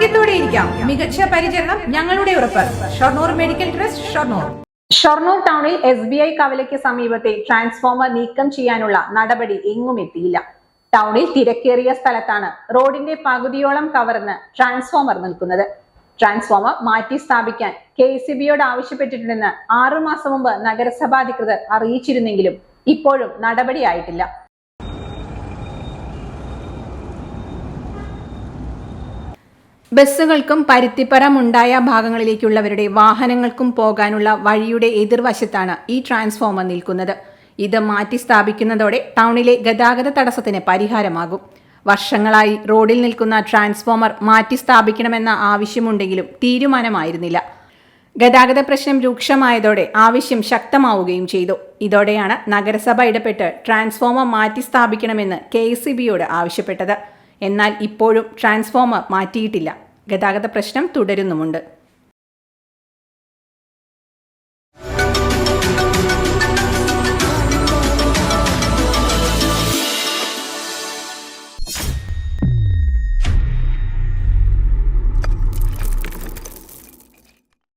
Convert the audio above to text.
ആരോഗ്യത്തോടെ ഇരിക്കാം. മികച്ച പരിചരണം ഞങ്ങളുടെ ഉറപ്പ്. Shoranur medical trust Shoranur. Shoranur ടൗണിൽ എസ് ബി ഐ കവലയ്ക്ക് സമീപത്തെ ട്രാൻസ്ഫോമർ നീക്കം ചെയ്യാനുള്ള നടപടി എങ്ങും എത്തിയില്ല. ടൗണിൽ തിരക്കേറിയ സ്ഥലത്താണ് റോഡിന്റെ പകുതിയോളം കവർന്ന് ട്രാൻസ്ഫോമർ നിൽക്കുന്നത്. ട്രാൻസ്ഫോമർ മാറ്റി സ്ഥാപിക്കാൻ കെ സി ബിയോട് ആവശ്യപ്പെട്ടിട്ടുണ്ടെന്ന് ആറുമാസം മുമ്പ് നഗരസഭാധികൃതർ അറിയിച്ചിരുന്നെങ്കിലും ഇപ്പോഴും നടപടിയായിട്ടില്ല ബസ്സുകൾക്കും പരുത്തിപ്പറം ഉണ്ടായ ഭാഗങ്ങളിലേക്കുള്ളവരുടെ വാഹനങ്ങൾക്കും പോകാനുള്ള വഴിയുടെ എതിർവശത്താണ് ഈ ട്രാൻസ്ഫോമർ നിൽക്കുന്നത്. ഇത് മാറ്റി സ്ഥാപിക്കുന്നതോടെ ടൗണിലെ ഗതാഗത തടസ്സത്തിന് പരിഹാരമാകും. വർഷങ്ങളായി റോഡിൽ നിൽക്കുന്ന ട്രാൻസ്ഫോമർ മാറ്റി സ്ഥാപിക്കണമെന്ന ആവശ്യമുണ്ടെങ്കിലും തീരുമാനമായിരുന്നില്ല. ഗതാഗത പ്രശ്നം രൂക്ഷമായതോടെ ആവശ്യം ശക്തമാവുകയും ചെയ്തു. ഇതോടെയാണ് നഗരസഭ ഇടപെട്ട് ട്രാൻസ്ഫോമർ മാറ്റി സ്ഥാപിക്കണമെന്ന് കെ ആവശ്യപ്പെട്ടത്. എന്നാൽ ഇപ്പോഴും ട്രാൻസ്ഫോമർ മാറ്റിയിട്ടില്ല. ഗതാഗത പ്രശ്നം തുടരുന്നുമുണ്ട്.